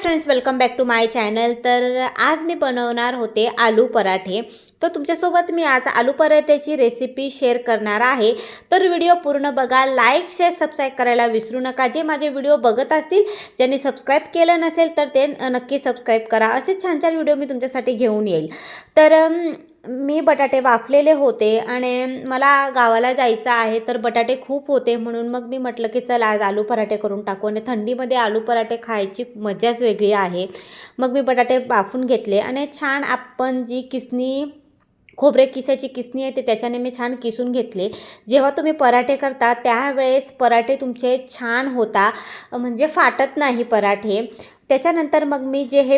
Friends welcome back to my channel तर आज मी बनवणार होते आलू पराठे. तर तुमच्यासोबत मी आज आलू पराठ्याची रेसिपी शेअर करणार आहे. तर व्हिडिओ पूर्ण बघा लाईक शेअर सबस्क्राईब करायला विसरू नका. जे माझे व्हिडिओ बघत असतील ज्यांनी सबस्क्राईब केलं नसेल तर ते नक्की सबस्क्राईब करा. असे छान छान व्हिडिओ मी तुमच्यासाठी घेऊन येईल. तर मी बटाटे वाफलेले होते आणि मला गावाला जायचं आहे तर बटाटे खूप होते म्हणून मग मी म्हटलं की चला आज आलू पराठे करून टाकू आणि थंडीमध्ये आलू पराठे खायची मजाच वेगळी आहे. मग मी बटाटे वाफून घेतले आणि छान आपण जी किसणी खोबरे किसायची किसणी आहे ते त्याच्याने मी छान किसून घेतले. जेव्हा तुम्ही पराठे करता त्यावेळेस पराठे तुमचे छान होता म्हणजे फाटत नाही पराठे. त्याच्यानंतर मग मी जे हे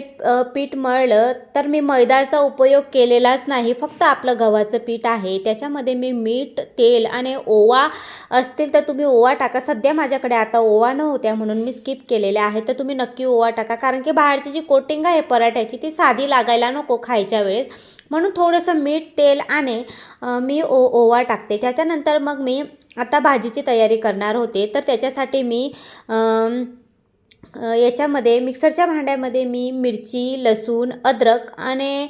पीठ मळलं तर मी मैदाचा उपयोग केलेलाच नाही. फक्त आपलं गव्हाचं पीठ आहे. त्याच्यामध्ये मी मीठ तेल आणि ओवा असतील तर तुम्ही ओवा टाका. सध्या माझ्याकडे आता ओवा नव्हत्या म्हणून मी स्किप केलेल्या आहे तर तुम्ही नक्की ओवा टाका. कारण की बाहेरची जी कोटिंग आहे पराठ्याची ती साधी लागायला नको खायच्या वेळेस. म्हणून थोडंसं मीठ तेल आणि मी ओ ओवा टाकते. त्याच्यानंतर मग मी आता भाजीची तयारी करणार होते. तर त्याच्यासाठी मी याच्यामध्ये मिक्सरच्या भांड्यामध्ये मी मिरची लसूण अद्रक आणि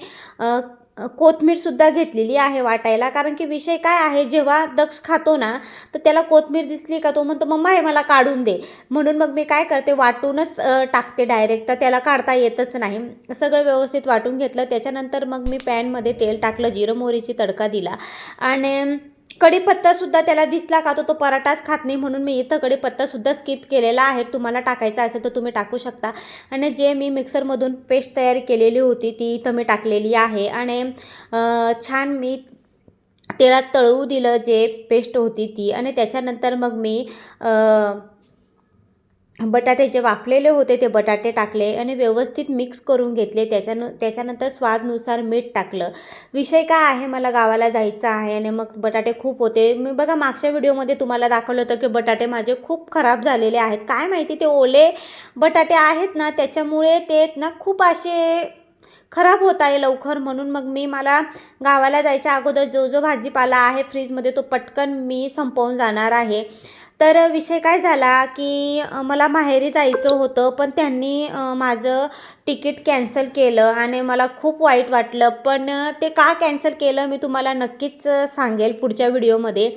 कोथमीरसुद्धा घेतलेली आहे वाटायला. कारण की विषय काय आहे जेव्हा दक्ष खातो ना तर त्याला कोथमीर दिसली का तो म्हणतो मम्मा हे मला काढून दे. म्हणून मग मी काय करते वाटूनच टाकते डायरेक्ट. तर त्याला काढता येतच नाही. सगळं व्यवस्थित वाटून घेतलं. त्याच्यानंतर मग मी पॅनमध्ये तेल टाकलं जिरं मोहरीची तडका दिला. आणि कढीपत्तासुद्धा त्याला दिसला का? तो तो पराठाच खात नाही म्हणून मी इथं कढीपत्तासुद्धा स्किप केलेला आहे. तुम्हाला टाकायचा असेल तर तुम्ही टाकू शकता. आणि जे मी मिक्सरमधून पेस्ट तयार केलेली होती ती इथं मी टाकलेली आहे. आणि छान मी तेलात तळवू दिलं जे पेस्ट होती ती. आणि त्याच्यानंतर मग मी बटाटे जे वाफलेले होते ते बटाटे टाकले आणि व्यवस्थित मिक्स करून घेतले. त्याच्यान त्याच्यानंतर स्वादनुसार मीठ टाकलं. विषय काय आहे? मला गावाला जायचं आहे आणि मग बटाटे खूप होते. मी बघा मागच्या व्हिडिओमध्ये तुम्हाला दाखवलं होतं की बटाटे माझे खूप खराब झालेले आहेत. काय माहिती ते ओले बटाटे आहेत ना त्याच्यामुळे ते ना खूप असे खराब होत आहे लवकर. म्हणून मग मी मला गावाला जायच्या अगोदर जो जो भाजीपाला आहे फ्रीजमध्ये तो पटकन मी संपवून जाणार आहे. तर विषय काय झाला की मला माहेरी जायचं होतं पण त्यांनी माझं तिकीट कॅन्सल केलं आणि मला खूप वाईट वाटलं. पण ते का कॅन्सल केलं मी तुम्हाला नक्कीच सांगेल पुढच्या व्हिडिओमध्ये.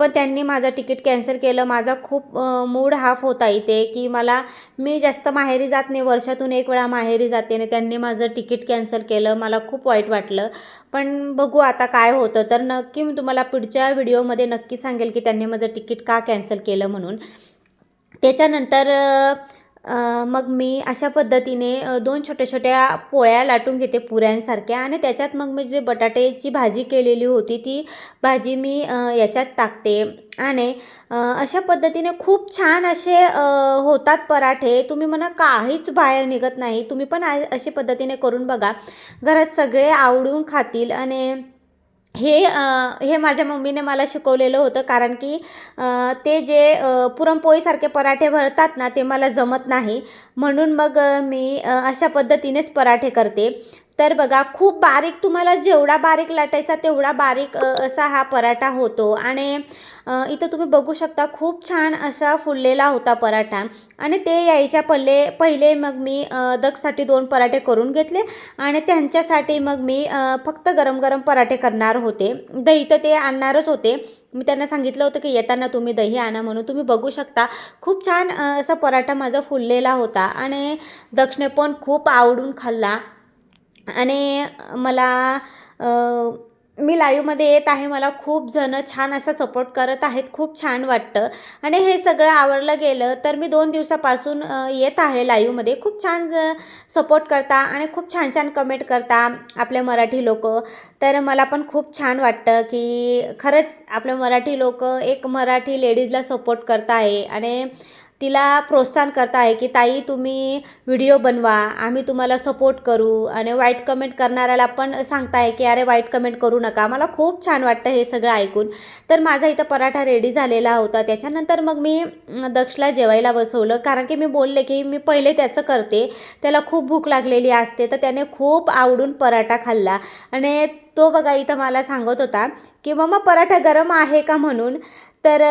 पण त्यांनी माझं तिकीट कॅन्सल केलं. माझा खूप मूड हाफ होता इथे की मला मी जास्त माहेरी जात नाही. वर्षातून एक वेळा माहेरी जाते आणि त्यांनी माझं तिकीट कॅन्सल केलं. मला खूप वाईट वाटलं. पण बघू आता काय होतं. तर नक्की मी तुम्हाला पुढच्या व्हिडिओमध्ये नक्की सांगेल की त्यांनी माझं तिकीट का कॅन्सल केलं म्हणून. त्याच्यानंतर मग मी अशा पद्धतीने दोन छोट्या छोट्या पोळ्या लाटून घेते पुऱ्यांसारख्या आणि त्याच्यात मग मी जे बटाट्याची भाजी केलेली होती ती भाजी मी याच्यात टाकते. आणि अशा पद्धतीने खूप छान असे होतात पराठे. तुम्ही म्हणा काहीच बाहेर निघत नाही. तुम्ही पण आ- पद्धतीने करून बघा. घरात सगळे आवडून खातील आणि हे हे माझ्या मम्मीने मला शिकवलेलं होतं कारण की ते जे पुरणपोळीसारखे पराठे भरतात ना ते मला जमत नाही. म्हणून मग मी अशा पद्धतीनेच पराठे करते. तर बघा खूप बारीक तुम्हाला जेवढा बारीक लाटायचा तेवढा बारीक असा हा पराठा होतो. आणि इथं तुम्ही बघू शकता खूप छान असा फुललेला होता पराठा. आणि ते यायच्या पल्ले पहिले मग मी दगसाठी दोन पराठे करून घेतले. आणि त्यांच्यासाठी मग मी फक्त गरम गरम पराठे करणार होते. दही तर ते आणणारच होते. मी त्यांना सांगितलं होतं की येताना तुम्ही दही आणा म्हणून. तुम्ही बघू शकता खूप छान असा पराठा माझा फुललेला होता. आणि दक्षिणे पण खूप आवडून खाल्ला. आणि मला मी लाईवमध्ये येत आहे. मला खूप जणं छान असा सपोर्ट करत आहेत. खूप छान वाटतं. आणि हे सगळं आवरलं गेलं तर मी दोन दिवसापासून येत आहे लाईवमध्ये खूप छान सपोर्ट करता आणि खूप छान छान कमेंट करता आपले मराठी लोक. तर मला पण खूप छान वाटतं की खरंच आपले मराठी लोक एक मराठी लेडीजला सपोर्ट करत आहे आणि तिला प्रोत्साहन करत आहे की ताई तुम्ही व्हिडिओ बनवा आम्ही तुम्हाला सपोर्ट करू आणि वाईट कमेंट करणाऱ्याला पण सांगताय की अरे वाईट कमेंट करू नका. मला खूप छान वाटतं हे सगळं ऐकून. तर माझा इथं पराठा रेडी झालेला होता. त्याच्यानंतर मग मी दक्षला जेवायला बसवलं. कारण की मी बोलले की मी पहिले त्याचं करते. त्याला खूप भूक लागलेली असते. तर त्याने खूप आवडून पराठा खाल्ला. आणि तो बघा इथं मला सांगत होता की मम्मा पराठा गरम आहे का म्हणून? तर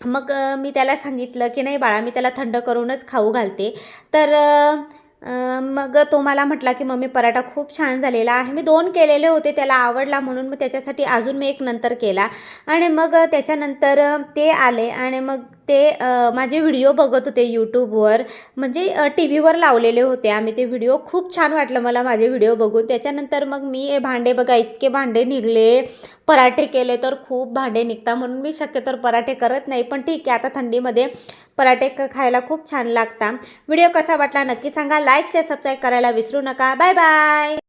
मग मी त्याला सांगितलं की नाही बाळा मी त्याला थंड करूनच खाऊ घालते. तर मग तो मला म्हटला की मम्मी पराठा खूप छान झालेला आहे. मी दोन केलेले होते त्याला आवडला म्हणून मग त्याच्यासाठी अजून मी एक नंतर केला. आणि मग त्याच्यानंतर ते आले आणि मग ते माझे व्हिडिओ बघत होते यूट्यूबवर म्हणजे टी व्हीवर लावलेले होते आम्ही ते व्हिडिओ. खूप छान वाटलं मला माझे व्हिडिओ बघून. त्याच्यानंतर मग मी हे भांडे बघा इतके भांडे निघले. पराठे केले तर खूप भांडे निघतात म्हणून मी शक्यतो पराठे करत नाही. पण ठीक आहे आता थंडीमध्ये पराठे क- खायला खूप छान लागता. व्हिडिओ कसा वाटला नक्की सांगा. लाईक शेअर सबस्क्राईब करायला विसरू नका. Bye bye!